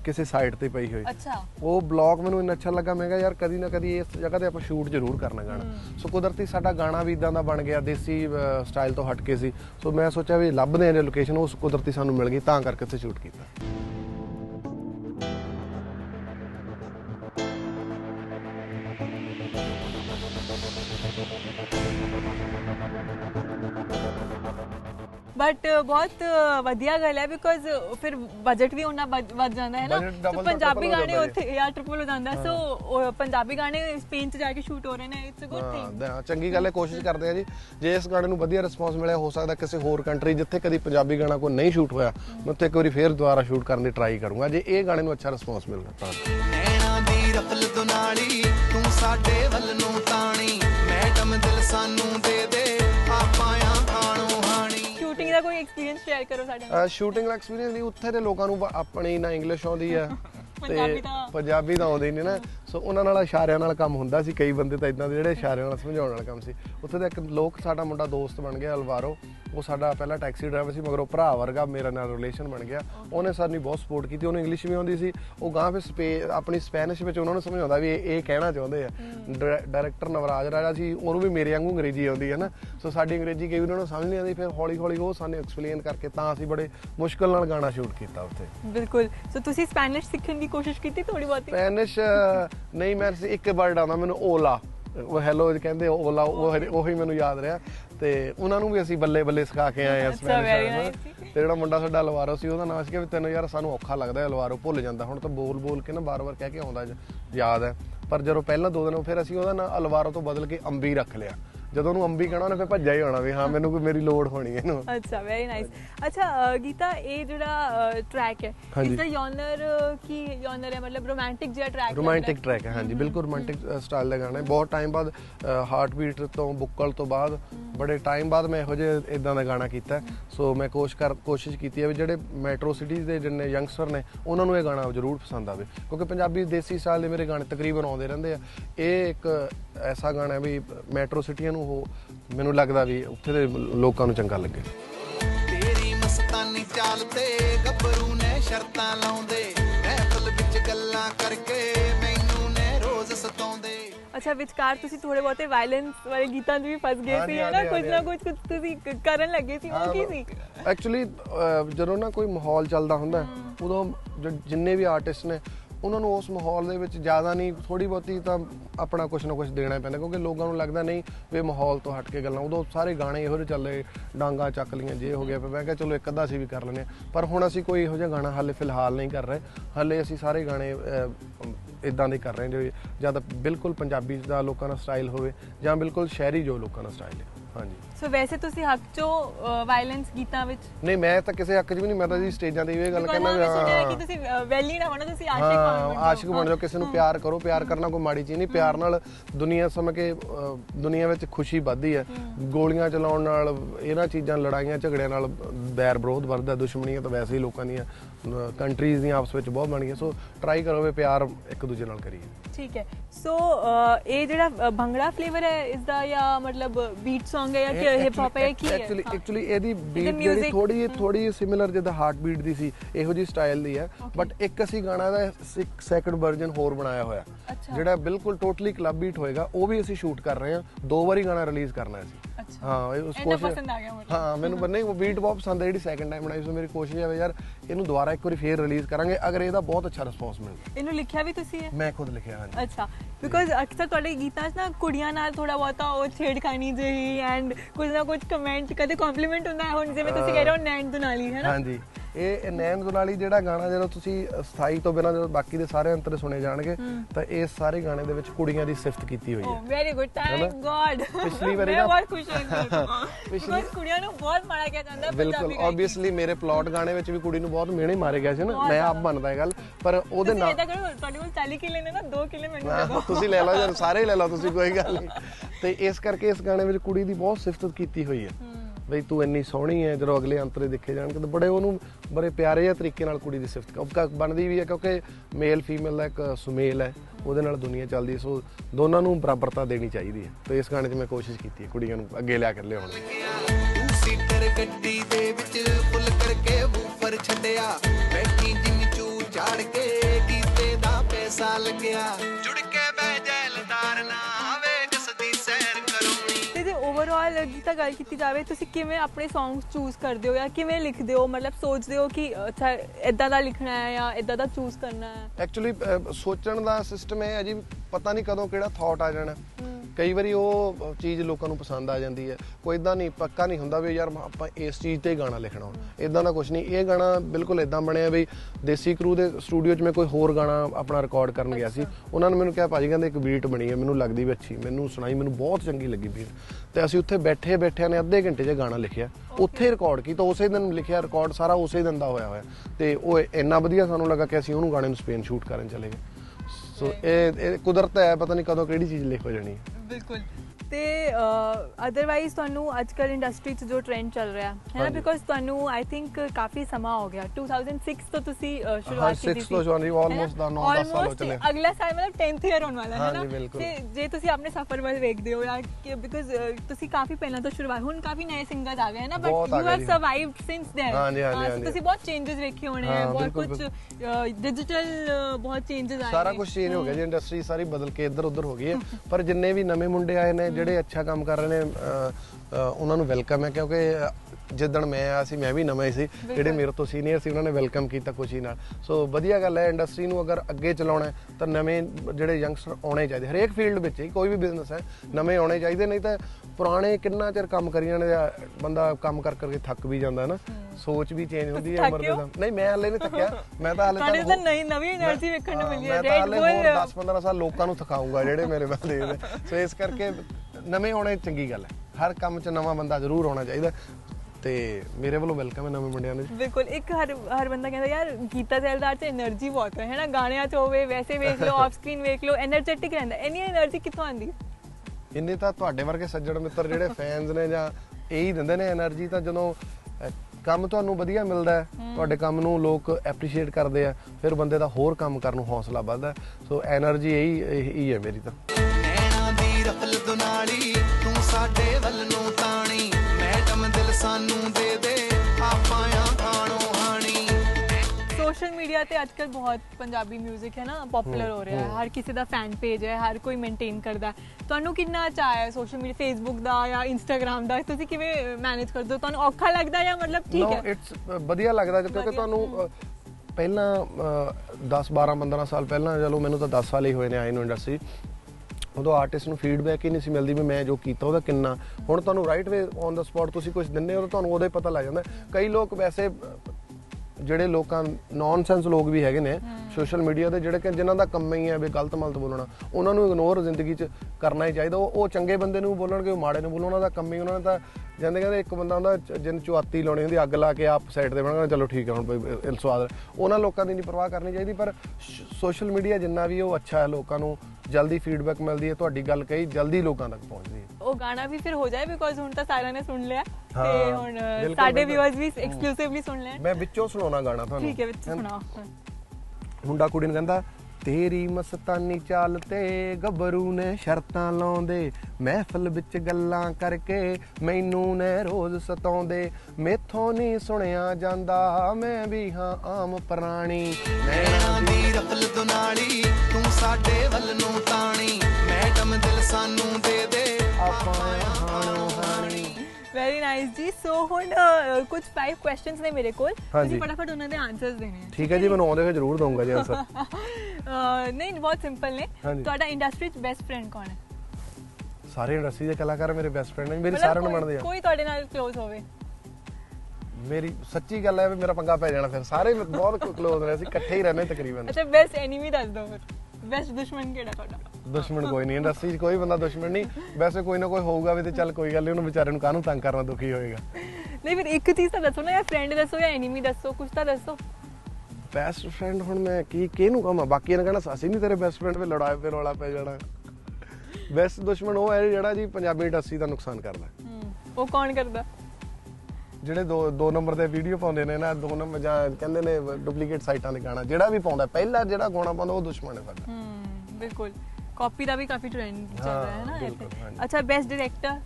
ਕਿਸੇ ਸਾਈਟ ਤੇ ਪਈ ਹੋਈ। ਅੱਛਾ। ਉਹ ਬਲੌਗ ਮੈਨੂੰ ਇੰਨਾ ਅੱਛਾ ਲੱਗਾ ਮੈਂ ਕਿਹਾ ਯਾਰ ਕਦੀ ਨਾ ਕਦੀ ਇਸ ਜਗ੍ਹਾ ਤੇ ਆਪਾਂ ਸ਼ੂਟ ਜ਼ਰੂਰ ਕਰਨਾ ਗਾਣਾ। ਸੋ ਕੁਦਰਤੀ ਸਾਡਾ ਗਾਣਾ ਵੀ ਇਦਾਂ ਦਾ ਬਣ ਗਿਆ ਦੇਸੀ ਸਟਾਈਲ ਤੋਂ ਹਟ ਕੇ ਸੀ। ਸੋ ਮੈਂ ਸੋਚਿਆ ਵੀ ਲੱਭਦੇ ਆ ਜੇ ਲੋਕੇਸ਼ਨ ਉਸ ਕੁਦਰਤੀ ਸਾਨੂੰ ਮਿਲ ਗਈ ਤਾਂ ਕਰਕੇ ਉੱਥੇ ਸ਼ੂਟ ਕੀਤਾ। ਬਟ ਬਹੁਤ ਵਧੀਆ ਗੱਲ ਹੈ ਬਿਕੋਜ਼ ਫਿਰ ਬਜਟ ਵੀ ਉਹਨਾਂ ਵੱਧ ਜਾਂਦਾ ਹੈ ਨਾ ਸੋ ਪੰਜਾਬੀ ਹੋ ਗਾਣੇ ਉੱਥੇ ਜਾਂ ਟ੍ਰਿਪਲ ਹੋ ਜਾਂਦਾ ਸੋ ਪੰਜਾਬੀ ਗਾਣੇ ਸਪੇਨ 'ਚ ਜਾ ਕੇ ਸ਼ੂਟ ਹੋ ਰਹੇ ਨੇ ਇਟਸ ਅ ਗੁੱਡ ਹਾਂ, ਥਿੰਗ ਦ- ਚੰਗੀ ਗੱਲ ਹੈ ਕੋਸ਼ਿਸ਼ ਕਰਦੇ ਆ ਜੀ ਜੇ ਇਸ ਗਾਣੇ ਨੂੰ ਵਧੀਆ ਰਿਸਪੌਂਸ ਮਿਲਿਆ ਹੋ ਸਕਦਾ ਕਿਸੇ ਹੋਰ ਕੰਟਰੀ ਜਿੱਥੇ ਕਦੀ ਪੰਜਾਬੀ ਗਾਣਾ ਕੋਈ ਨਹੀਂ ਸ਼ੂਟ ਹੋਇਆ ਮੈਂ ਉੱਥੇ ਇੱਕ ਵਾਰੀ ਫੇਰ ਦੁਬਾਰਾ ਸ਼ੂਟ ਕਰਨ ਦੀ ਟਰਾਈ ਕਰੂੰਗਾ ਜੇ ਇਹ ਗਾਣੇ ਨੂੰ ਅੱਛਾ ਰਿਸਪੌਂਸ ਮਿਲਦਾ ਤਾਂ ਨੈਣਾ ਦੀ ਰਫਲ ਦੁਨਾਲੀ ਤੂੰ ਸਾਡੇ ਵੱਲ ਨੂੰ ਤਾਣੀ ਮੈਡਮ ਦਿਲ ਸਾਨੂੰ ਦੇ ਦੇ ਆਪਾਂ ਆ ਖਾਣੋ ਦਾ ਕੋਈ ਐਕਸਪੀਰੀਅੰਸ ਸ਼ੇਅਰ ਕਰੋ ਸਾਡੇ। ਨਾਲ ਸ਼ੂਟਿੰਗ ਦਾ ਐਕਸਪੀਰੀਅੰਸ ਨਹੀਂ ਉੱਥੇ ਦੇ ਲੋਕਾਂ ਨੂੰ ਆਪਣੀ ਨਾ ਇੰਗਲਿਸ਼ ਆਉਂਦੀ ਆ। ਪੰਜਾਬੀ ਤਾਂ- ਪੰਜਾਬੀ ਤਾਂ ਆਉਂਦੀ ਨਹੀਂ ਨਾ। ਸੋ ਉਹਨਾਂ ਨਾਲ ਇਸ਼ਾਰਿਆਂ ਨਾਲ ਕੰਮ ਹੁੰਦਾ ਸੀ ਕਈ ਬੰਦੇ ਤਾਂ ਇਦਾਂ ਦੇ ਜਿਹੜੇ ਇਸ਼ਾਰਿਆਂ ਨਾਲ ਸਮਝਾਉਣ ਵਾਲਾ ਕੰਮ ਸੀ। ਉੱਥੇ ਦਾ ਇੱਕ ਲੋਕ ਸਾਡਾ ਮੁੰਡਾ ਦੋਸਤ ਬਣ ਗਿਆ ਅਲਵਾਰੋ। ਉਹ ਸਾਡਾ ਪਹਿਲਾਂ ਟੈਕਸੀ ਡਰਾਈਵਰ ਸੀ ਮਗਰ ਉਹ ਭਰਾ ਵਰਗਾ ਮੇਰਾ ਨਾਲ ਰਿਲੇਸ਼ਨ ਬਣ ਗਿਆ। ਉਹਨੇ ਸਾਡੀ ਬਹੁਤ ਸਪੋਰਟ ਕੀਤੀ ਉਹਨੂੰ ਇੰਗਲਿਸ਼ ਵੀ ਆਉਂਦੀ ਸੀ। ਉਹ ਗਾਂ ਫਿਰ ਸਪੇ ਆਪਣੀ ਸਪੈਨਿਸ਼ ਵਿੱਚ ਉਹਨਾਂ ਨੂੰ ਸਮਝਾਉਂਦਾ ਵੀ ਇਹ ਕਹਿਣਾ ਚਾਹੁੰਦੇ ਆ। ਡਾਇਰੈਕਟਰ ਨਵਰਾਜ ਰਾਜਾ ਸੀ ਉਹਨੂੰ ਵੀ ਮੇਰੇ ਵਾਂਗੂ ਅੰਗਰੇਜ਼ੀ ਆਉਂਦੀ ਹੈ ਨਾ। ਸੋ ਸਾਡੀ ਅੰਗਰੇਜ਼ੀ ਕਈ ਉਹਨਾਂ ਨੂੰ ਸਮਝ ਨਹੀਂ ਆਉਂਦੀ ਫਿਰ ਹੌਲੀ ਹੌਲੀ ਉਹ ਸਾਨੂੰ ਐਕਸਪਲੇਨ ਕਰਕੇ ਤਾਂ ਅਸੀਂ ਬੜੇ ਮੁਸ਼ਕਲ ਨਾਲ ਗਾਣਾ ਸ਼ੂਟ ਕੀਤਾ ਉੱਥੇ। ਬਿਲਕੁਲ। ਸੋ ਤੁਸੀਂ ਸਪੈਨਿਸ਼ ਸਿੱਖਣ ਦੀ ਕੋਸ਼ਿਸ਼ ਕੀਤੀ ਥੋੜੀ ਬਹੁਤੀ? ਸਪੈਨਿਸ਼ ਨਹੀਂ ਮੈਂ ਇੱਕ ਵਰਡ ਆਉਂਦਾ ਮੈਨੂੰ ਓਲਾ। ਉਹ ਹੈਲੋ ਕਹਿੰਦੇ ਓਲਾ ਉਹ ਉਹੀ ਮੈਨੂੰ ਯਾਦ ਰਿਹਾ। ਤੇ ਉਹਨਾਂ ਨੂੰ ਵੀ ਅਸੀਂ ਬੱਲੇ ਬੱਲੇ ਸਿਖਾ ਕੇ ਆਏ ਆ ਸਪੈਨਿਸ਼. ਤੇ ਜਿਹੜਾ ਮੁੰਡਾ ਸਾਡਾ ਅਲਵਾਰੋ ਸੀ ਉਹਦਾ ਨਾਮ ਸੀ ਕਿ ਵੀ ਤੈਨੂੰ ਯਾਰ ਸਾਨੂੰ ਔਖਾ ਲੱਗਦਾ ਹੈ ਅਲਵਾਰੋ ਭੁੱਲ ਜਾਂਦਾ। ਹੁਣ ਤਾਂ ਬੋਲ ਬੋਲ ਕੇ ਨਾ ਬਾਰ-ਬਾਰ ਕਹਿ ਕੇ ਆਉਂਦਾ ਯਾਦ ਹੈ। ਪਰ ਜਦੋਂ ਪਹਿਲਾਂ ਦੋ ਦਿਨ ਫਿਰ ਅਸੀਂ ਉਹਦਾ ਨਾਂ ਅਲਵਾਰੋ ਤੋਂ ਬਦਲ ਕੇ ਅੰਬੀ ਰੱਖ ਲਿਆ। ਜਦੋਂ ਉਹਨੂੰ ਅੰਬੀ ਕਹਿਣਾ ਉਹਨੇ ਫਿਰ ਭੱਜਿਆ ਹੀ ਹੋਣਾ ਵੀ ਹਾਂ ਮੈਨੂੰ ਕੋਈ ਮੇਰੀ ਲੋੜ ਹੋਣੀ ਹੈ ਇਹਨੂੰ। ਅੱਛਾ ਵੈਰੀ ਨਾਈਸ ਅੱਛਾ ਗੀਤਾ ਇਹ ਜਿਹੜਾ ਟਰੈਕ ਹੈ। ਇਸ ਦਾ ਯੋਨਰ ਕੀ ਯੋਨਰ ਹੈ? ਮਤਲਬ ਰੋਮਾਂਟਿਕ ਜਿਹਾ ਟਰੈਕ ਰੋਮਾਂਟਿਕ ਟਰੈਕ ਹੈ ਹਾਂਜੀ ਬਿਲਕੁਲ ਰੋਮਾਂਟਿਕ ਸਟਾਈਲ ਦਾ ਗਾਣਾ ਹੈ। ਬਹੁਤ ਟਾਈਮ ਬਾਅਦ ਹਾਰਟ ਬੀਟ ਤੋਂ ਬੁੱਕਲ ਤੋਂ ਬਾਅਦ ਬੜੇ ਟਾਈਮ ਬਾਅਦ ਮੈਂ ਇਹੋ ਜਿਹੇ ਇਦਾਂ ਦਾ ਗਾਣਾ ਕੀਤਾ ਹੈ। ਸੋ ਮੈਂ ਕੋਸ਼ਿਸ਼ ਕਰ ਕੋਸ਼ਿਸ਼ ਕੀਤੀ ਹੈ ਵੀ ਜਿਹੜੇ ਮੈਟਰੋ ਸਿਟੀਜ਼ ਦੇ ਜਿੰਨੇ ਯੰਗਸਟਰ ਨੇ ਉਹਨਾਂ ਨੂੰ ਇਹ ਗਾਣਾ ਜ਼ਰੂਰ ਪਸੰਦ ਆਵੇ। ਕਿਉਂਕਿ ਪੰਜਾਬੀ ਦੇਸੀ ਸਟਾਈਲ ਦੇ ਮੇਰੇ ਗਾਣੇ ਤਕਰੀਬਨ ਆਉਂਦੇ ਰਹਿੰਦੇ ਆ। ਇਹ ਇੱਕ ਐਸਾ ਗਾਣਾ ਹੈ ਵੀ ਮੈਟਰੋ ਸਿਟੀਆਂ ਨੂੰ ਉਹ ਮੈਨੂੰ ਲੱਗਦਾ ਵੀ ਉੱਥੇ ਦੇ ਲੋਕਾਂ ਨੂੰ ਚੰਗਾ ਲੱਗੇ। ਤੇਰੀ ਮਸਤਾਨੀ ਚਾਲ ਤੇ ਗੱਭਰੂ ਨੇ ਸ਼ਰਤਾਂ ਲਾਉਂਦੇ ਮਹਿਫਲ ਵਿੱਚ ਗੱਲਾਂ ਕਰਕੇ ਮੈਨੂੰ ਨੇ ਰੋਜ਼ ਸਤਾਉਂਦੇ। ਅੱਛਾ ਵਿਚਕਾਰ ਤੁਸੀਂ ਥੋੜੇ ਬਹੁਤੇ ਵਾਇਲੈਂਸ ਵਾਲੇ ਗੀਤਾਂ 'ਚ ਵੀ ਫਸ ਗਏ ਸੀ ਹੈ ਨਾ? ਕੁਝ ਨਾ। ਕੁਝ ਤੁਸੀਂ ਕਰਨ ਲੱਗੇ ਸੀ ਉਹ ਕੀ ਸੀ? ਐਕਚੁਅਲੀ ਜਦੋਂ ਨਾ ਕੋਈ ਮਾਹੌਲ ਚੱਲਦਾ ਹੁੰਦਾ ਉਦੋਂ ਜਿੰਨੇ ਵੀ ਆਰਟਿਸਟ ਨੇ ਉਹਨਾਂ ਨੂੰ ਉਸ ਮਾਹੌਲ ਦੇ ਵਿੱਚ ਜ਼ਿਆਦਾ ਨਹੀਂ ਥੋੜੀ ਬਹੁਤੀ ਤਾਂ ਆਪਣਾ ਕੁਝ ਨਾ ਕੁਝ ਦੇਣਾ ਪੈਂਦਾ, ਕਿਉਂਕਿ ਲੋਕਾਂ ਨੂੰ ਲੱਗਦਾ ਨਹੀਂ ਵੀ ਮਾਹੌਲ ਤੋਂ ਹਟ ਕੇ ਗੱਲਾਂ, ਉਦੋਂ ਸਾਰੇ ਗਾਣੇ ਇਹੋ ਜਿਹੇ ਚੱਲੇ ਡਾਂਗਾ ਚੱਕ ਲੀਆਂ ਜੇ ਹੋ ਗਿਆ ਫਿਰ ਮੈਂ ਕਿਹਾ ਚਲੋ ਇੱਕ ਅੱਧਾ ਅਸੀਂ ਵੀ ਕਰ ਲੈਂਦੇ ਹਾਂ। ਪਰ ਹੁਣ ਅਸੀਂ ਕੋਈ ਇਹੋ ਜਿਹਾ ਗਾਣਾ ਹਾਲੇ ਫਿਲਹਾਲ ਨਹੀਂ ਕਰ ਰਹੇ, ਹਾਲੇ ਅਸੀਂ ਸਾਰੇ ਗਾਣੇ ਇਦਾਂ ਦੇ ਕਰ ਰਹੇ ਹਾਂ, ਜੋ ਜਾਂ ਤਾਂ ਬਿਲਕੁਲ ਪੰਜਾਬੀ ਦਾ ਲੋਕਾਂ ਦਾ ਸਟਾਈਲ ਹੋਵੇ ਜਾਂ ਬਿਲਕੁਲ ਸ਼ਹਿਰੀ ਜੋ ਲੋਕਾਂ ਦਾ ਸਟਾਈਲ ਹੈ। ਹਾਂਜੀ। ਸੋ ਵੈਸੇ ਤੁਸੀਂ ਹੱਕ ਚੋਂ ਵਾਇਲੈਂਸ ਗੀਤਾਂ ਵਿੱਚ ਨਹੀਂ ਮੈਂ ਤਾਂ ਕਿਸੇ ਹੱਕ 'ਚ ਵੀ ਨਹੀਂ ਮੈਂ ਤਾਂ ਜੀ ਸਟੇਜਾਂ ਤੇ ਇਹ ਗੱਲ ਕਹਿੰਦਾ ਮੈਂ ਸੁਣਿਆ ਹਾਂ ਕਿ ਤੁਸੀਂ ਵੈਲੀ ਨਾ ਬਣੋ ਤੁਸੀਂ ਆਸ਼ਿਕ ਹਾਂ ਬਣ ਆਸ਼ਿਕ ਬਣ ਜਾਓ ਕਿਸੇ ਨੂੰ ਪਿਆਰ ਕਰੋ ਪਿਆਰ ਕਰਨਾ ਕੋਈ ਮਾੜੀ ਚੀਜ਼ ਨਹੀਂ ਪਿਆਰ ਨਾਲ ਦੁਨੀਆ ਸਮਝ ਕੇ ਦੁਨੀਆ ਵਿੱਚ ਖੁਸ਼ੀ ਵੱਧਦੀ ਹੈ ਗੋਲੀਆਂ ਚਲਾਉਣ ਨਾਲ ਇਹਨਾਂ ਚੀਜ਼ਾਂ ਲੜਾਈਆਂ ਝਗੜਿਆਂ ਨਾਲ ਬੈਰ ਵਿਰੋਧ ਵੱਧਦਾ ਦੁਸ਼ਮਣੀਆਂ ਤਾਂ ਵੈਸੇ ਹੀ ਲੋਕਾਂ ਦੀਆਂ ਕੰਟਰੀਜ਼ ਦੀਆਂ ਆਪਸ ਵਿੱਚ ਬਹੁਤ ਬਣ ਗਈਆਂ। ਸੋ ਟਰਾਈ ਕਰੋ ਵੀ ਪਿਆਰ ਇੱਕ ਦੂਜੇ ਨਾਲ ਕਰੀਏ। ਠੀਕ ਹੈ। ਸੋ ਇਹ ਜਿਹੜਾ ਭੰਗੜਾ ਫਲੇਵਰ ਹੈ ਇਸ ਦਾ ਜਾਂ ਮਤਲਬ ਬੀਟ Song ਹੈ ਜਾਂ ਕਿ ਹਿਪ ਹੌਪ ਹੈ ਕੀ ਹੈ? ਐਕਚੁਅਲੀ। ਐਕਚੁਅਲੀ ਇਹਦੀ ਬੀਟ ਜਿਹੜੀ ਥੋੜੀ ਥੋੜੀ ਸਿਮਿਲਰ ਜਿੱਦਾਂ ਹਾਰਟ ਬੀਟ ਦੀ ਸੀ ਇਹੋ ਜੀ ਸਟਾਈਲ ਦੀ ਹੈ। ਬਟ ਇੱਕ ਅਸੀਂ ਗਾਣਾ ਦਾ ਇੱਕ ਸੈਕਿੰਡ ਵਰਜ਼ਨ ਹੋਰ ਬਣਾਇਆ ਹੋਇਆ। ਜਿਹੜਾ ਬਿਲਕੁਲ ਟੋਟਲੀ ਕਲੱਬ ਬੀਟ ਹੋਏਗਾ ਉਹ ਵੀ ਅਸੀਂ ਸ਼ੂਟ ਕਰ ਰਹੇ ਹਾਂ। ਦੋ ਵਾਰੀ ਗਾਣਾ ਰਿਲੀਜ਼ ਕਰਨਾ ਹੈ ਅਸੀਂ। ਹਾਂ ਇਹ ਉਸ ਕੋਸ਼ਿਸ਼ ਪਸੰਦ ਆ ਗਿਆ ਮੈਨੂੰ ਹਾਂ ਮੈਨੂੰ ਬੰਨੇ ਉਹ ਬੀਟ ਬਹੁਤ ਪਸੰਦ ਹੈ ਜਿਹੜੀ ਸੈਕਿੰਡ ਟਾਈਮ ਬਣਾਈ ਸੋ ਮੇਰੀ ਕੋਸ਼ਿਸ਼ ਹੈ ਯਾਰ ਇਹਨੂੰ ਦੁਬਾਰਾ ਇੱਕ ਵਾਰੀ ਫੇਰ ਰਿਲੀਜ਼ ਕਰਾਂਗੇ ਅਗਰ ਇਹਦਾ ਬਹੁਤ ਅੱਛਾ ਰਿਸਪੌਂਸ ਮਿਲਦਾ। ਇਹਨੂੰ ਲਿਖਿਆ ਵੀ ਤੁਸੀਂ ਹੈ ਮੈਂ ਖੁਦ ਲਿਖਿਆ ਹਾਂਜੀ। ਅੱਛਾ ਬਿਕੋਜ਼ ਅਕਸਰ ਤੁਹਾਡੇ ਗੀਤਾਂ 'ਚ ਨਾ ਕੁੜੀਆਂ ਨਾਲ ਥੋੜਾ ਬਹੁਤਾ ਉਹ ਛੇੜਖਾਨੀ ਜਿਹੀ ਐਂਡ ਕੁਝ ਨਾ ਕੁਝ ਕਮੈਂਟ ਕਦੇ ਕੰਪਲੀਮੈਂਟ ਹੁੰਦਾ ਹੈ ਹੁਣ ਜਿਵੇਂ ਤੁਸੀਂ ਕਹਿ ਰਹੇ ਹੋ ਨੈਣ ਦੁਨਾਲੀ ਹੈ ਨਾ? ਹਾਂਜੀ। ਇਹ ਨੈਣ ਦੁਨਾਲੀ ਜਿਹੜਾ ਗਾਣਾ ਜਦੋਂ ਤੁਸੀਂ ਸਥਾਈ ਤੋਂ ਬਿਨਾਂ ਜਦੋਂ ਬਾਕੀ ਦੇ ਸਾਰੇ ਅੰਤਰ ਸੁਣੇ ਜਾਣਗੇ ਤਾਂ ਇਸ ਸਾਰੇ ਗਾਣੇ ਦੇ ਵਿੱਚ ਕੁੜੀਆਂ ਦੀ ਸਿਫਤ ਕੀਤੀ ਹੋਈ ਹੈ। ਵੈਰੀ ਗੁੱਡ ਥੈਂਕ ਗੋਡ ਪਿਛਲੀ ਵਾਰੀ ਨਾ- ਬਹੁਤ ਖੁਸ਼ ਹਾਂ। ਪਿਛਲੀ- ਕੁੜੀਆਂ ਨੂੰ ਬਹੁਤ ਮਾੜਾ ਕਿਹਾ ਜਾਂਦਾ ਬਿਲਕੁਲ। ਆਬਵੀਅਸਲੀ ਮੇਰੇ ਪਲਾਟ ਗਾਣੇ ਵਿੱਚ ਵੀ ਕੁੜੀ ਨੂੰ ਬਹੁਤ ਮਿਹਣੇ ਮਾਰੇ ਗਏ ਸੀ ਨਾ। ਮੈਂ ਆਪ। ਮੰਨਦਾ ਇਹ ਗੱਲ ਪਰ ਉਹਦੇ ਤੁਸੀਂ ਨਾਲ ਤੁਹਾਡੇ ਕੋਲ 40 ਕਿੱਲੇ ਨੇ ਨਾ 2 ਕਿੱਲੇ ਮੈਨੂੰ ਦੇ ਦਿਓ। ਤੁਸੀਂ ਲੈ ਲਓ ਸਾਰੇ ਲੈ ਲਓ ਤੁਸੀਂ ਕੋਈ ਗੱਲ ਨਹੀਂ। ਤੇ ਇਸ ਕਰਕੇ ਇਸ ਗਾਣੇ ਵਿੱਚ ਕੁੜੀ ਦੀ ਬਹੁਤ ਸਿਫਤ ਕੀਤੀ ਹੋਈ ਹੈ। ਬਈ ਤੂੰ ਇੰਨੀ ਸੋਹਣੀ ਹੈ ਜਦੋਂ ਅਗਲੇ ਅੰਤਰੇ ਦੇਖੇ ਜਾਣਗੇ ਤਾਂ ਬੜੇ ਉਹਨੂੰ ਬੜੇ ਪਿਆਰੇ ਜਿਹੇ ਤਰੀਕੇ ਨਾਲ ਕੁੜੀ ਦੀ ਸਿਫਤ ਕ- ਬਣਦੀ ਵੀ ਹੈ ਕਿਉਂਕਿ ਮੇਲ ਫੀਮੇਲ ਦਾ ਇੱਕ ਸੁਮੇਲ ਹੈ ਉਹਦੇ ਨਾਲ ਦੁਨੀਆ ਚੱਲਦੀ ਸੋ ਦੋਨਾਂ ਨੂੰ ਬਰਾਬਰਤਾ ਦੇਣੀ ਚਾਹੀਦੀ ਹੈ ਤੇ ਇਸ ਗਾਣੇ 'ਚ ਮੈਂ ਕੋਸ਼ਿਸ਼ ਕੀਤੀ ਹੈ ਕੁੜੀਆਂ ਨੂੰ ਅੱਗੇ ਲਿਆ ਕੇ ਲਿਆਉਣ ਦੀ। ਸੀਟਰ ਗੱਡੀ ਦੇ ਵਿੱਚ ਫੁੱਲ ਕਰਕੇ ਬੂਫਰ ਛੱਡਿਆ, ਬੈਠੀ ਜਿੰਨੀ ਚੂ ਝਾੜ ਕੇ ਕੀਤੇ ਦਾ ਪੈਸਾ ਲੱਗਿਆ। ਜਿੱਤਾ ਗੱਲ ਕੀਤੀ ਜਾਵੇ ਤੁਸੀਂ ਕਿਵੇਂ ਆਪਣੇ ਸੌਂਗਸ ਚੂਜ਼ ਕਰਦੇ ਹੋ ਜਾਂ ਕਿਵੇਂ ਲਿਖਦੇ ਹੋ? ਮਤਲਬ ਸੋਚਦੇ ਹੋ ਕਿ ਅੱਛਾ ਇਦਾਂ ਦਾ ਲਿਖਣਾ ਹੈ ਜਾਂ ਇਦਾਂ ਦਾ ਚੂਜ਼ ਕਰਨਾ ਹੈ? ਐਕਚੁਅਲੀ ਸੋਚਣ ਦਾ ਸਿਸਟਮ ਹੈ ਜੀ ਪਤਾ ਨਹੀਂ ਕਦੋਂ ਕਿਹੜਾ ਥਾਟ ਆ ਜਾਣਾ। ਕਈ ਵਾਰੀ ਉਹ ਚੀਜ਼ ਲੋਕਾਂ ਨੂੰ ਪਸੰਦ ਆ ਜਾਂਦੀ ਹੈ। ਕੋਈ ਇਦਾਂ ਨਹੀਂ ਪੱਕਾ ਨਹੀਂ ਹੁੰਦਾ ਵੀ ਯਾਰ ਆਪਾਂ ਇਸ ਚੀਜ਼ ਤੇ ਗਾਣਾ ਲਿਖਣਾ ਇਦਾਂ ਦਾ ਕੁਝ ਨਹੀਂ। ਇਹ ਗਾਣਾ ਬਿਲਕੁਲ ਇਦਾਂ ਬਣਿਆ ਵੀ ਦੇਸੀ ਕਰੂ ਦੇ ਸਟੂਡੀਓ 'ਚ ਮੈਂ ਕੋਈ ਹੋਰ ਗਾਣਾ ਆਪਣਾ ਰਿਕਾਰਡ ਕਰਨ ਗਿਆ ਸੀ। ਉਹਨਾਂ ਨੇ ਮੈਨੂੰ ਕਿਹਾ ਭਾਜੀ ਕਹਿੰਦੇ ਇੱਕ ਬੀਟ ਬਣੀ ਹੈ ਮੈਨੂੰ ਲੱਗਦੀ ਵੀ ਅੱਛੀ। ਮੈਨੂੰ ਸੁਣਾਈ ਮੈਨੂੰ ਬਹੁਤ ਚੰਗੀ ਲੱਗੀ ਬੀਟ ਤੇ ਅਸੀਂ ਉੱਥੇ ਬੈਠੇ ਬੈਠਿਆਂ ਨੇ ਅੱਧੇ ਘੰਟੇ 'ਚ ਗਾਣਾ ਲਿਖਿਆ। ਉੱਥੇ ਰਿਕਾਰਡ ਕੀਤਾ ਉਸੇ ਦਿਨ ਲਿਖਿਆ ਰਿਕਾਰਡ ਸਾਰਾ ਉਸੇ ਦਿਨ ਦਾ ਹੋਇਆ ਹੋਇਆ। ਤੇ ਉਹ ਇੰਨਾ ਵਧੀਆ ਸਾਨੂੰ ਲੱਗਾ ਕਿ ਅਸੀਂ ਉਹਨੂੰ ਗਾਣੇ ਨੂੰ ਸਪੇਨ ਸ਼ੂਟ ਕਰਨ ਚਲੇ ਗਏ। ਸੋ ਇਹ ਇਹ ਕੁਦਰਤ ਹੈ, ਪਤਾ ਨਹੀਂ ਕਦੋਂ ਕਿਹੜੀ ਚੀਜ਼ ਲਿਖ ਹੋ ਜਾਣੀ ਹੈ। ਬਿਲਕੁਲ। ਤੇ ਅਦਰਵਾਈਜ਼ ਤੁਹਾਨੂੰ ਅੱਜਕੱਲ ਇੰਡਸਟਰੀ 'ਚ ਜੋ ਟ੍ਰੈਂਡ ਚੱਲ ਰਿਹਾ ਹੈ ਨਾ ਬਿਕੋਜ਼ ਤੁਹਾਨੂੰ ਆਈ ਥਿੰਕ ਕਾਫੀ ਸਮਾਂ ਹੋ ਗਿਆ 2006 ਤੋਂ ਤੁਸੀਂ ਸ਼ੁਰੂਆਤ ਕੀਤੀ ਸੀ 6 ਤੋਂ ਜਾਨੀ ਆਲਮੋਸਟ 9-10 ਸਾਲ ਹੋ ਚਲੇ ਅਗਲਾ ਸਾਲ ਮਤਲਬ 10th ਇਅਰ ਹੋਣ ਵਾਲਾ ਹੈ ਨਾ ਤੇ ਜੇ ਤੁਸੀਂ ਆਪਣੇ ਸਫਰ ਵੱਲ ਵੇਖਦੇ ਹੋ ਯਾਰ ਕਿ ਬਿਕੋਜ਼ ਤੁਸੀਂ ਕਾਫੀ ਪਹਿਲਾਂ ਤੋਂ ਸ਼ੁਰੂਆਤ ਹੁਣ ਕਾਫੀ ਨਵੇਂ ਸਿੰਗਰਸ ਆ ਗਏ ਹਨ but you have survived since then ਹਾਂਜੀ ਹਾਂਜੀ ਤੁਸੀਂ ਬਹੁਤ ਚੇਂजेस ਵੇਖੇ ਹੋਣੇ ਆ ਬਹੁਤ ਕੁਝ ਡਿਜੀਟਲ ਬਹੁਤ ਚੇਂजेस ਆਏ ਸਾਰਾ ਕੁਝ ਚੇਂਜ ਹੋ ਗਿਆ ਜੀ ਇੰਡਸਟਰੀ ਸਾਰੀ ਬਦਲ ਕੇ ਇੱਧਰ ਉੱਧਰ ਹੋ ਗਈ ਹੈ ਪਰ ਜਿੰਨੇ ਵੀ ਨਵੇਂ ਮੁੰਡੇ ਆਏ ਨੇ ਜਿਹੜੇ ਅੱਛਾ ਕੰਮ ਕਰ ਰਹੇ ਨੇ ਉਹਨਾਂ ਨੂੰ ਵੈਲਕਮ ਹੈ ਕਿਉਂਕਿ ਜਿੱਦਣ ਮੈਂ ਆਇਆ ਸੀ ਮੈਂ ਵੀ ਨਵਾਂ ਹੀ ਸੀ। ਜਿਹੜੇ ਮੇਰੇ ਤੋਂ ਸੀਨੀਅਰ ਸੀ ਉਹਨਾਂ ਨੇ ਵੈਲਕਮ ਕੀਤਾ ਖੁਸ਼ੀ ਨਾਲ। ਸੋ ਵਧੀਆ ਗੱਲ ਹੈ ਇੰਡਸਟਰੀ ਨੂੰ ਅਗਰ ਅੱਗੇ ਚਲਾਉਣਾ ਤਾਂ ਨਵੇਂ ਜਿਹੜੇ ਯੰਗਸਟਰ ਆਉਣੇ ਚਾਹੀਦੇ। ਹਰੇਕ ਫੀਲਡ ਵਿੱਚ ਹੀ ਕੋਈ ਵੀ ਬਿਜ਼ਨਸ ਹੈ ਨਵੇਂ ਆਉਣੇ ਚਾਹੀਦੇ ਨਹੀਂ ਤਾਂ ਪੁਰਾਣੇ ਕਿੰਨਾ ਚਿਰ ਕੰਮ ਕਰੀ ਜਾਣੇ ਆ ਬੰਦਾ ਕੰਮ ਕਰ ਕਰਕੇ ਥੱਕ ਵੀ ਜਾਂਦਾ ਹੈ ਨਾ। ਸੋਚ ਵੀ ਚੇਂਜ ਹੁੰਦੀ ਹੈ ਉਮਰ ਦੇ ਨਾਲ। ਨਹੀਂ ਮੈਂ ਹਲੇ ਨਹੀਂ ਥੱਕਿਆ। ਮੈਂ ਤਾਂ ਹਲੇ ਤਾਂ ਨਵੀਂ ਨਵੀਂ એનર્ਜੀ ਵੇਖਣ ਨੂੰ ਮਿਲੀ ਹੈ ਰੇਟ ਬੋਲ 10 15 ਸਾਲ ਲੋਕਾਂ ਨੂੰ ਥਕਾਉਂਗਾ ਜਿਹੜੇ ਮੇਰੇ ਵੱਲ ਦੇਖਦੇ ਸੋ ਇਸ ਕਰਕੇ ਨਵੇਂ ਆਉਣੇ ਚੰਗੀ ਗੱਲ ਹੈ। ਹਰ ਕੰਮ 'ਚ ਨਵਾਂ ਬੰਦਾ ਜ਼ਰੂਰ ਆਉਣਾ ਚਾਹੀਦਾ ਤੇ ਮੇਰੇ ਵੱਲੋਂ ਵੈਲਕਮ ਹੈ ਨਵੇਂ ਮੁੰਡਿਆਂ ਨੂੰ ਬਿਲਕੁਲ ਇੱਕ ਹਰ ਹਰ ਬੰਦਾ ਕਹਿੰਦਾ ਯਾਰ ਗੀਤਾ ਜ਼ੈਲਦਾਰ 'ਚ એનર્ਜੀ ਬਹੁਤ ਹੈ ਨਾ ਗਾਣਿਆਂ 'ਚ ਹੋਵੇ ਵੈਸੇ ਵੇਖ ਲਓ ਆਫ ਸਕਰੀਨ ਵੇਖ ਲਓ એનર્ਜੈਟਿਕ ਰਹਿੰਦਾ ਇੰਨੀ એનર્ਜੀ ਕਿੱਥੋਂ ਆਉਂਦੀ ਇੰਨੇ ਤਾਂ ਤੁਹਾਡੇ ਵਰਗੇ ਸੱਜਣ ਮਿੱਤਰ ਜਿਹੜੇ ਫੈਨਸ ਨੇ ਜਾਂ ਇਹੀ ਦਿੰਦੇ ਨੇ એનર્ਜੀ ਤਾਂ ਜਦੋਂ ਕੰਮ ਤੁਹਾਨੂੰ ਵਧੀਆ ਮਿਲਦਾ ਹੈ ਤੁਹਾਡੇ ਕੰਮ ਨੂੰ ਲੋਕ ਐਪਰੀਸ਼ੀਏਟ ਕਰਦੇ ਆ ਫਿਰ ਬੰਦੇ ਦਾ ਹੋਰ ਕੰਮ ਕਰਨ ਨੂੰ ਹੌਸਲਾ ਵੱਧਦਾ ਸੋ એનર્ਜੀ ਇਹੀ ਇਹੀ ਹੈ ਮੇਰੀ ਤਾਂ। ਦੁਨਾਲੀ ਤੂੰ ਸਾਡੇ ਵੱਲ ਨੂੰ ਤਾਣੀ। ਮੈਡਮ ਦਿਲ ਸਾਨੂੰ ਦੇ ਦੇ ਆਪਾਂ ਆ ਖਾਣੋ ਹਾਣੀ। ਸੋਸ਼ਲ ਮੀਡੀਆ ਤੇ ਅੱਜਕੱਲ ਬਹੁਤ ਪੰਜਾਬੀ 뮤직 ਹੈ ਨਾ ਪਪੂਲਰ ਹੋ ਰਿਹਾ ਹੈ। ਹਰ ਕਿਸੇ ਦਾ ਫੈਨ ਪੇਜ ਹੈ ਹਰ ਕੋਈ ਮੇਨਟੇਨ ਕਰਦਾ। ਤੁਹਾਨੂੰ ਕਿੰਨਾ ਚਾਹ ਹੈ ਸੋਸ਼ਲ ਮੀਡੀਆ ਫੇਸਬੁੱਕ ਦਾ ਜਾਂ ਇੰਸਟਾਗ੍ਰam ਦਾ? ਤੁਸੀਂ ਕਿਵੇਂ ਮੈਨੇਜ ਕਰਦੇ ਹੋ? ਤੁਹਾਨੂੰ ਔਖਾ ਲੱਗਦਾ ਜਾਂ ਮਤਲਬ ਠੀਕ ਨੋ ਹੈ? ਇਟਸ ਵਧੀਆ ਲੱਗਦਾ ਕਿਉਂਕਿ ਤੁਹਾਨੂੰ ਪਹਿਲਾਂ 10 12 15 ਸਾਲ ਪਹਿਲਾਂ ਚਲੋ ਮੈਨੂੰ ਤਾਂ 10 ਸਾਲ ਹੀ ਹੋਏ ਨੇ ਆਏ ਨੂੰ ਇੰਡਸਟਰੀ ਉਦੋਂ ਆਰਟਿਸਟ ਨੂੰ ਫੀਡਬੈਕ ਹੀ ਨਹੀਂ ਸੀ ਮਿਲਦੀ ਵੀ ਮੈਂ ਜੋ ਕੀਤਾ ਉਹਦਾ ਕਿੰਨਾ। ਹੁਣ ਤੁਹਾਨੂੰ right way on the spot ਤੁਸੀਂ ਕੁਝ ਦਿੰਦੇ ਹੋ ਤਾਂ ਤੁਹਾਨੂੰ ਉਹਦੇ ਪਤਾ ਲੱਗ ਜਾਂਦਾ। ਕਈ ਲੋਕ ਵੈਸੇ, ਜਿਹੜੇ ਲੋਕਾਂ ਨੌਨਸੈਂਸ ਲੋਕ ਵੀ ਹੈਗੇ ਨੇ ਸੋਸ਼ਲ ਮੀਡੀਆ ਤੇ ਜਿਹੜੇ ਕਿ ਜਿਨ੍ਹਾਂ ਦਾ ਕੰਮ ਹੀ ਹੈ ਵੀ ਗਲਤ ਮਲਤ ਬੋਲਣਾ ਉਹਨਾਂ ਨੂੰ ਇਗਨੋਰ ਜ਼ਿੰਦਗੀ 'ਚ ਕਰਨਾ ਹੀ ਚਾਹੀਦਾ। ਉਹ ਚੰਗੇ ਬੰਦੇ ਨੂੰ ਬੋਲਣਗੇ ਉਹ ਮਾੜੇ ਨੂੰ ਬੋਲਣ ਉਹਨਾਂ ਦਾ ਕੰਮ ਹੀ ਉਹਨਾਂ ਨੇ ਤਾਂ ਜਾਂਦੇ ਕਹਿੰਦੇ ਇੱਕ ਬੰਦਾ ਹੁੰਦਾ ਜ- ਜਿਹਨੂੰ ਚੁਆਤੀ ਲਾਉਣੀ ਹੁੰਦੀ ਅੱਗ ਲਾ ਕੇ ਆਪ ਸਾਈਡ ਤੇ ਬਣਾਉਣਾ ਚਲੋ ਠੀਕ ਹੈ ਹੁਣ ਇਲ ਸਵਾਦ ਉਹਨਾਂ ਲੋਕਾਂ ਦੀ ਨਹੀਂ ਪਰਵਾਹ ਕਰਨੀ ਚਾਹੀਦੀ ਪਰ ਸੋਸ਼ਲ ਮੀਡੀਆ ਜਿੰਨਾ ਵੀ ਉਹ ਅੱਛਾ ਹੈ ਲੋਕਾਂ ਨੂੰ ਜਲਦੀ ਫੀਡਬੈਕ ਮਿਲਦੀ ਹੈ ਤੁਹਾਡੀ ਗੱਲ ਕਹੀ ਜਲਦੀ ਲੋਕਾਂ ਤੱਕ ਪਹੁੰਚਦੀ ਹੈ। ਉਹ ਗਾਣਾ ਵੀ ਫਿਰ ਹੋ ਜਾਏ ਬਿਕੋਜ਼ ਹੁਣ ਤਾਂ ਸਾਰਿਆਂ ਨੇ ਸੁਣ ਲਿਆ ਤੇ ਹੁਣ ਸਾਡੇ। ਵਿਊਅਰਸ ਵੀ ਐਕਸਕਲੂਸਿਵਲੀ ਸੁਣ ਲੈਣ। ਮੈਂ ਵਿੱਚੋਂ ਸੁਣਾਉਣਾ ਗਾਣਾ ਤੁਹਾਨੂੰ। ਠੀਕ ਹੈ ਵਿੱਚ ਸੁਣਾਓ। ਮੁੰਡਾ ਕੁੜੀ ਨੂੰ ਕਹਿੰਦਾ ਤੇਰੀ ਮਸਤਾਨੀ ਚਾਲ ਤੇ ਗੱਭਰੂ ਨੇ ਸ਼ਰਤਾਂ ਲਾਉਂਦੇ ਮਹਿਫਲ ਵਿੱਚ ਗੱਲਾਂ ਕਰਕੇ ਮੈਨੂੰ ਨੇ ਰੋਜ਼ ਸਤਾਉਂਦੇ ਮੈਥੋਂ ਨਹੀਂ ਸੁਣਿਆ ਜਾਂਦਾ ਮੈਂ ਵੀ ਹਾਂ ਆਮ ਪ੍ਰਾਣੀ। ਨੈਣਾ ਦੀ ਰਫਲ ਦੁਨਾਲੀ ਤੂੰ ਸਾਡੇ ਵੱਲ ਨੂੰ ਤਾਣੀ ਮੈਡਮ ਦਿਲ ਸਾਨੂੰ ਦੇ ਦੇ ਆਪਾਂ ਹਾਣੋ ਹਾਣੀ ਵੈਰੀ ਨਾਈਸ ਜੀ ਸੋ ਹੁਣ ਅ, ਕੁਝ 5 ਕੁਐਸਚਨਸ ਨੇ ਮੇਰੇ ਕੋਲ ਹਾਂਜੀ। ਤੁਸੀਂ ਫਟਾਫਟ ਉਹਨਾਂ ਦੇ ਆਨਸਰਸ ਦੇਣੇ ਆ ਠੀਕ ਹੈ ਜੀ ਮੈਨੂੰ ਆਉਂਦੇ ਹੋਏ ਜ਼ਰੂਰ ਦਊਂਗਾ ਜੀ ਆਨਸਰ ਅ, ਨਹੀਂ ਬਹੁਤ ਸਿੰਪਲ ਨੇ ਹਾਂਜੀ। ਤੁਹਾਡਾ ਇੰਡਸਟਰੀ 'ਚ ਬੈਸਟ ਫਰੈਂਡ ਕੌਣ ਹੈ ਸਾਰੇ ਇੰਡਸਟਰੀ ਦੇ ਕਲਾਕਾਰ ਮੇਰੇ ਬੈਸਟ ਫਰੈਂਡ ਨੇ ਮੇਰੀ ਮਤਲਬ ਸਾਰਿਆਂ ਨੂੰ ਕੋਈ- ਮੰਨਦੇ ਆ ਕੋਈ ਤੁਹਾਡੇ ਨਾਲ ਕਲੋਜ਼ ਹੋਵੇ ਮੇਰੀ ਸੱਚੀ ਗੱਲ ਹੈ ਵੀ ਮੇਰਾ ਪੰਗਾ ਪੈ ਜਾਣਾ ਫਿਰ ਸਾਰੇ ਬਹੁਤ ਕਲੋਜ਼ ਨੇ ਅਸੀਂ ਇਕੱਠੇ ਹੀ ਰਹਿੰਦੇ ਤਕਰੀਬਨ ਅੱਛਾ ਬੈਸਟ ਐਨੀਮੀ ਦੱਸ ਦਿਓ ਫਿਰ ਬੈਸਟ ਦੁਸ਼ਮਣ ਕਿਹੜਾ ਤੁਹਾਡਾ ਦੁਸ਼ਮਣ ਕੋਈ ਨਹੀਂ ਇੰਡਸਟਰੀ 'ਚ ਕੋਈ ਬੰਦਾ ਦੁਸ਼ਮਣ ਨਹੀਂ। ਵੈਸੇ ਕੋਈ ਨਾ ਕੋਈ ਹੋਊਗਾ ਵੀ ਤੇ ਚੱਲ ਕੋਈ ਗੱਲ ਨਹੀਂ ਉਹਨੂੰ ਵਿਚਾਰੇ ਨੂੰ ਕਾਹਨੂੰ ਤੰਗ ਕਰਨਾ ਦੁਖੀ ਹੋਏਗਾ। ਨਹੀਂ ਫਿਰ ਇੱਕ ਚੀਜ਼ ਤਾਂ ਦੱਸੋ ਨਾ ਜਾਂ ਫਰੈਂਡ ਦੱਸੋ ਜਾਂ ਐਨੀਮੀ ਦੱਸੋ ਕੁਝ ਤਾਂ ਦੱਸੋ। ਬੈਸਟ ਫਰੈਂਡ ਹੁਣ ਮੈਂ ਕੀ ਕਿਹਨੂੰ ਕਹਾਂ? ਬਾਕੀਆਂ ਨੇ ਕਹਿਣਾ ਅਸੀਂ ਨਹੀਂ ਤੇਰੇ ਬੈਸਟ ਫਰੈਂਡ 'ਤੇ ਲੜਾਈ ਤੇ ਰੌਲਾ ਪੈ ਜਾਣਾ। ਬੈਸਟ ਦੁਸ਼ਮਣ ਉਹ ਹੈ ਜਿਹੜਾ ਜੀ ਪੰਜਾਬੀ ਇੰਡਸਟਰੀ ਦਾ ਨੁਕਸਾਨ ਕਰਦਾ। ਉਹ ਕੌਣ ਕਰਦਾ? ਜਿਹੜੇ ਦੋ ਦੋ ਨੰਬਰ ਦੇ ਵੀਡੀਓ ਪਾਉਂਦੇ ਨੇ ਨਾ ਦੋ ਨੰਬਰ ਜਾਂ ਕਹਿੰਦੇ ਨੇ ਡੁਪਲੀਕੇਟ ਸਾਈਟਾਂ ਤੇ ਗਾਣਾ ਜਿਹੜਾ ਵੀ ਪਾਉਂਦਾ ਪਹਿਲਾ ਜਿਹੜਾ ਗਾਣਾ ਪਾਉਂਦਾ ਉਹ ਦੁਸ਼ਮਣ ਹੈ ਸਾਡਾ। ਹਮ ਬਿਲਕੁਲ। ਕਾਪੀ ਦਾ ਵੀ ਕਾਫੀ ਟ੍ਰੈਂਡ ਚੱਲ ਰਿਹਾ ਹੈ ਨਾ ਹਾਂ, ਇੱਥੇ ਬਿਲਕੁਲ, ਹਾਂਜੀ। ਅੱਛਾ best director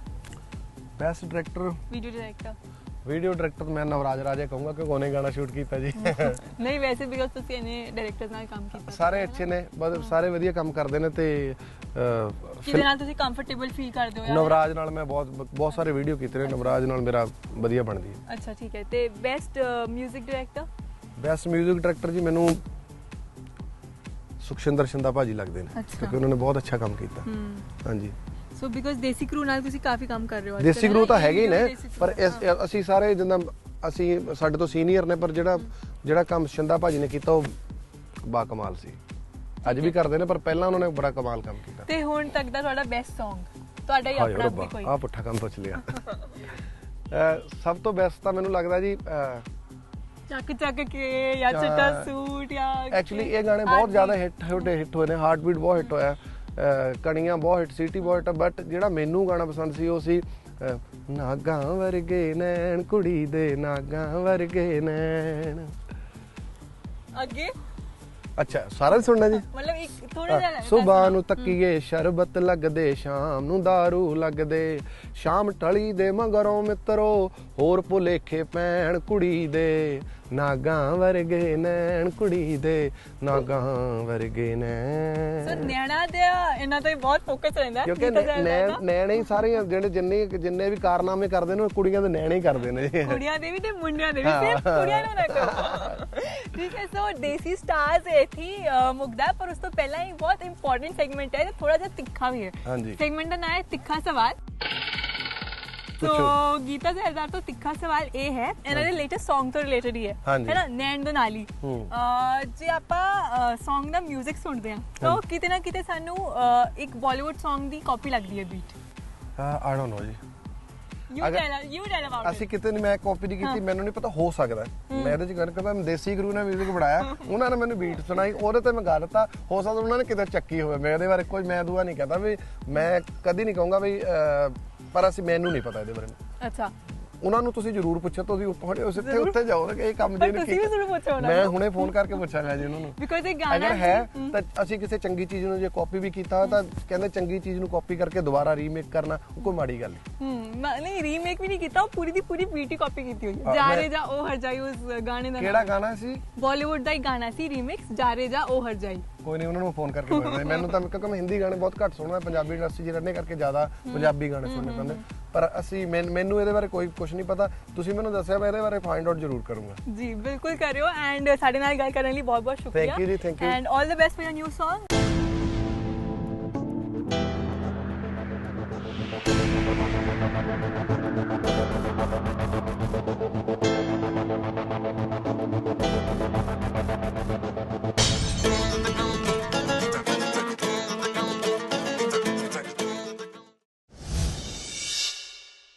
best director video director video director ਮੈਂ ਨਵਰਾਜ ਰਾਜੇ ਕਹੂੰਗਾ ਕਿ ਉਹਨੇ ਗਾਣਾ ਸ਼ੂਟ ਕੀਤਾ ਜੀ ਨਹੀਂ ਵੈਸੇ ਬਿਕਾਜ਼ ਤੁਸੀਂ ਇਹਨੇ ਡਾਇਰੈਕਟਰਸ ਨਾਲ ਕੰਮ ਕੀਤਾ ਸਾਰੇ ਅੱਛੇ ਨੇ ਬਹੁਤ ਸਾਰੇ ਵਧੀਆ ਕੰਮ ਕਰਦੇ ਨੇ ਤੇ ਅਹ, ਕਿਹਦੇ ਨਾਲ ਤੁਸੀਂ ਕੰਫਰਟੇਬਲ ਫੀਲ ਕਰਦੇ ਹੋ ਯਾਰ ਨਵਰਾਜ ਨਾਲ ਮੈਂ ਬਹੁਤ ਬਹੁਤ ਸਾਰੇ ਵੀਡੀਓ ਕੀਤੇ ਨੇ ਨਵਰਾਜ ਨਾਲ ਮੇਰਾ ਵਧੀਆ ਬਣਦੀ ਹੈ ਅੱਛਾ ਠੀਕ ਹੈ ਤੇ ਬੈਸਟ 뮤직 ਡਾਇਰੈਕਟਰ ਬੈਸਟ 뮤직 ਡਾਇਰੈਕਟਰ ਜੀ ਮੈਨੂੰ ਸੁਖਸ਼ਿੰਦਰ ਸ਼ਿੰਦਾ ਭਾਜੀ ਲੱਗਦੇ ਨੇ। ਕਿਉਂਕਿ ਉਹਨਾਂ ਨੇ ਬਹੁਤ ਅੱਛਾ ਕੰਮ ਕੀਤਾ। ਹਾਂਜੀ। ਸੋ ਬਿਕਾਜ਼ ਦੇਸੀ ਕਰੂ ਨਾਲ ਤੁਸੀਂ ਕਾਫੀ ਕੰਮ ਕਰ ਰਹੇ ਹੋ ਦੇਸੀ ਗਰੂ ਤਾਂ ਹੈਗੇ ਹੀ ਨੇ ਪਰ। ਅਸੀਂ ਸਾਰੇ ਜਿੰਦਾ ਅਸੀਂ ਸਾਡੇ ਤੋਂ ਸੀਨੀਅਰ ਨੇ ਪਰ ਜਿਹੜਾ ਜਿਹੜਾ ਕੰਮ ਸ਼ਿੰਦਾ ਭਾਜੀ ਨੇ ਕੀਤਾ ਉਹ ਬਾ ਕਮਾਲ ਸੀ। ਅੱਜ ਵੀ ਕਰਦੇ ਨੇ ਪਰ ਪਹਿਲਾਂ ਉਹਨਾਂ ਨੇ ਬੜਾ ਕਮਾਲ ਕੰਮ ਕੀਤਾ। ਤੇ ਹੁਣ ਤੱਕ ਦਾ ਤੁਹਾਡਾ ਬੈਸਟ Song ਤੁਹਾਡਾ ਹੀ ਆਪਣਾ ਵੀ ਕੋਈ। ਆ ਪੁੱਠਾ ਕੰਮ ਪੁੱਛ ਲਿਆ। ਸਭ ਤੋਂ ਬੈਸਟ ਤਾਂ ਮੈਨੂੰ ਲੱਗਦਾ ਜੀ ਚੱਕ ਚੱਕ ਕੇ ਜਾਂ ਚਿੱਟਾ ਸੂਟ ਜਾਂ ਐਕਚੁਅਲੀ ਇਹ ਗਾਣੇ ਬਹੁਤ ਜ਼ਿਆਦਾ ਹਿੱਟ ਹੋਏ ਹਿੱਟ ਹੋਏ ਨੇ ਹਾਰਟ ਬੀਟ ਬਹੁਤ ਹਿੱਟ ਹੋਇਆ ਕਣੀਆਂ ਬਹੁਤ ਹਿੱਟ ਸਿਟੀ ਬਹੁਤ ਹਿੱਟ ਬਟ ਜਿਹੜਾ ਮੈਨੂੰ ਗਾਣਾ ਪਸੰਦ ਸੀ ਉਹ ਸੀ ਨਾਗਾਂ ਵਰਗੇ ਨੈਣ ਕੁੜੀ ਦੇ ਨਾਗਾਂ ਵਰਗੇ ਨੈਣ। ਅੱਗੇ? ਅੱਛਾ ਸਾਰਾ ਹੀ ਸੁਣਨਾ ਜੀ? ਮਤਲਬ ਇੱਕ ਥੋੜਾ ਜਿਹਾ ਸੁਬਾਹ ਨੂੰ। ਤੱਕੀਏ ਸ਼ਰਬਤ ਲੱਗਦੇ ਸ਼ਾਮ ਨੂੰ दारू ਲੱਗਦੇ ਸ਼ਾਮ ਟਲੀ ਦੇ ਮਗਰੋਂ ਮਿੱਤਰੋ ਹੋਰ ਭੁਲੇਖੇ ਪੈਣ ਕੁੜੀ ਦੇ। ਨਾਗਾਂ ਵਰਗੇ ਨੈਣ ਕੁੜੀ ਦੇ ਨਾਗਾਂ ਵਰਗੇ ਸਰ ਨੈਣ ਨਿਆਣਾ ਦੇ ਇਹਨਾਂ ਤੇ ਬਹੁਤ ਫੋਕਸ ਰਹਿੰਦਾ ਕਿਉਂਕਿ ਨੈਣ ਹੀ ਸਾਰੇ ਜਿਹੜੇ ਜਿੰਨੇ ਜਿੰਨੇ ਵੀ ਕਾਰਨਾਮੇ ਕਰਦੇ ਨੇ ਕੁੜੀਆਂ ਦੇ ਨੈਣੇ ਹੀ ਕਰਦੇ ਨੇ। ਕੁੜੀਆਂ ਦੇ ਵੀ ਤੇ ਮੁੰਡਿਆਂ ਦੇ ਵੀ। ਸਿਰਫ ਕੁੜੀਆਂ ਨੂੰ ਨਾ ਕਰੋ। ਠੀਕ ਹੈ ਸੋ ਦੇਸੀ ਸਟਾਰਸ ਇੱਥੇ ਹੈ, ਪਰ ਉਸ ਤੋਂ ਪਹਿਲਾਂ ਹੀ ਬਹੁਤ ਇੰਪੋਰਟੈਂਟ ਸੈਗਮੈਂਟ ਹੈ ਥੋੜਾ ਜਿਹਾ ਤਿੱਖਾ ਵੀ ਹੈ। ਹਾਂਜੀ। ਸੈਗਮੈਂਟ ਦਾ ਨਾਮ ਹੈ ਤਿੱਖਾ ਸਵਾਲ। ਸੋ ਪੁੱਛੋ। ਗੀਤਾ ਸਰਦਾਰ ਤੋਂ ਤਿੱਖਾ ਸਵਾਲ ਇਹ ਹੈ ਇਹਨਾਂ ਦੇ ਲੇਟੈਸਟ Song ਤੋਂ ਰਿਲੇਟਡ ਹੀ ਹੈ ਹਾਂਜੀ। ਹੈ ਨਾ ਨੈਣ ਦੇ ਨਾਲ ਹੀ ਹੂੰ। ਅ, ਜੇ ਆਪਾਂ Song ਦਾ 뮤직 ਸੁਣਦੇ ਹਾਂ ਤਾਂ ਕਿਤੇ ਨਾ ਕਿਤੇ ਸਾਨੂੰ ਅ, ਇੱਕ ਬਾਲੀਵੁੱਡ Song ਦੀ ਕਾਪੀ ਲੱਗਦੀ ਹੈ ਬੀਟ ਆਈ ਡੋਨਟ ਨੋ ਜੀ ਯੂ ਅਗਰ- ਟੈਲ ਯੂ ਟੈਲ ਅਬਾਊਟ ਅਸੀਂ ਕਿਤੇ ਨਹੀਂ ਮੈਂ ਕਾਪੀ ਨਹੀਂ ਕੀਤੀ ਮੈਨੂੰ ਨਹੀਂ ਪਤਾ ਹੋ ਸਕਦਾ ਮੈਂ ਇਹਦੇ ਚ ਗੱਲ ਕਰਦਾ ਮੈਂ ਦੇਸੀ ਗੁਰੂ ਨੇ 뮤직 ਬਣਾਇਆ ਉਹਨਾਂ ਨੇ ਮੈਨੂੰ ਬੀਟ ਸੁਣਾਈ ਉਹਦੇ ਤੇ ਮੈਂ ਗਾ ਦਿੱਤਾ ਹੋ ਸਕਦਾ ਉਹਨਾਂ ਨੇ ਕਿਤੇ ਚੱਕੀ ਹੋਵੇ ਮੈਂ ਇਹਦੇ ਬਾਰੇ ਕੋਈ ਮੈਂ ਦੁਆ ਨਹੀਂ ਕਹਤਾ ਵੀ ਮੈਂ ਕਦੀ ਨਹੀਂ ਕਹੂੰਗਾ ਵੀ ਅਹ, ਪਰ ਅਸੀਂ ਮੈਨੂੰ ਨਹੀਂ ਪਤਾ ਇਹਦੇ ਬਾਰੇ। ਅੱਛਾ। ਉਹਨਾਂ ਨੂੰ ਤੁਸੀਂ ਜ਼ਰੂਰ ਪੁੱਛੋ ਤੁਸੀਂ ਉੱਪਰ ਉਸ ਇੱਥੇ। ਉੱਥੇ ਜਾਓ ਨਾ ਇਹ ਕੰਮ ਜਿਹਨੇ ਤੁਸੀਂ ਵੀ ਜ਼ਰੂਰ ਪੁੱਛੋ ਉਹਨਾਂ ਮੈਂ। ਹੁਣੇ ਫੋਨ ਕਰਕੇ ਪੁੱਛਾਂਗਾ ਜੀ ਉਹਨਾਂ ਨੂੰ। ਬਿਕੋਜ਼ ਇਹ ਗਾਣਾ ਅਗਰ ਹੈ ਤਾਂ ਅਸੀਂ ਕਿਸੇ ਚੰਗੀ ਚੀਜ਼ ਨੂੰ ਜੇ ਕਾਪੀ ਵੀ ਕੀਤਾ ਤਾਂ ਕਹਿੰਦੇ ਚੰਗੀ ਚੀਜ਼ ਨੂੰ ਕਾਪੀ ਕਰਕੇ ਦੁਬਾਰਾ ਰੀਮੇਕ ਕਰਨਾ ਉਹ ਕੋਈ ਮਾੜੀ ਗੱਲ ਨਹੀਂ। ਮੈਂ- ਨਹੀਂ ਰੀਮੇਕ ਵੀ ਨਹੀਂ ਕੀਤਾ ਉਹ ਪੂਰੀ ਦੀ ਪੂਰੀ ਬੀਟੀ ਕਾਪੀ ਕੀਤੀ ਹੋਈ ਹੈ। ਹਾਂ, ਜਾ ਰੇ ਜਾ ਉਹ ਹਰ ਜਾਈ ਉਸ ਗਾਣੇ ਦਾ ਕਿਹੜਾ ਗਾਣਾ ਸੀ? ਬਾਲੀਵੁੱਡ ਦਾ ਹੀ ਗਾਣਾ ਸੀ ਰੀਮਿਕਸ ਜਾ ਰੇ ਜਾ ਉਹ ਹਰ ਜਾਈ ਕੋਈ ਨਹੀਂ ਉਹਨਾਂ ਨੂੰ ਫੋਨ ਕਰਕੇ ਪੁੱਛਦਾ ਮੈਨੂੰ ਤਾਂ ਕਿਉਂਕਿ ਮੈਂ ਹਿੰਦੀ ਗਾਣੇ ਬਹੁਤ ਘੱਟ ਸੁਣਦਾ ਪੰਜਾਬੀ ਇੰਡਸਟਰੀ 'ਚ ਰਹਿਣੇ ਕਰਕੇ ਜ਼ਿਆਦਾ ਪੰਜਾਬੀ ਗਾਣੇ ਸੁਣਨੇ ਪੈਂਦੇ। ਪਰ ਅਸੀਂ ਮੈਨ- ਇਹਦੇ ਬਾਰੇ ਕੋਈ ਕੁਝ ਨਹੀਂ ਪਤਾ। ਤੁਸੀਂ ਮੈਨੂੰ ਦੱਸਿਆ ਮੈਂ ਇਹਦੇ ਬਾਰੇ ਫਾਈਂਡ ਆਊਟ ਜ਼ਰੂਰ ਕਰੂੰਗਾ। ਜੀ ਬਿਲਕੁਲ ਕਰਿਓ। ਐਂਡ ਸਾਡੇ ਨਾਲ ਗੱਲ ਕਰਨ ਲਈ ਬਹੁਤ ਬਹੁਤ ਸ਼ੁਕਰੀਆ। Thank you ਜੀ, thank you. And 올 the best for your new Song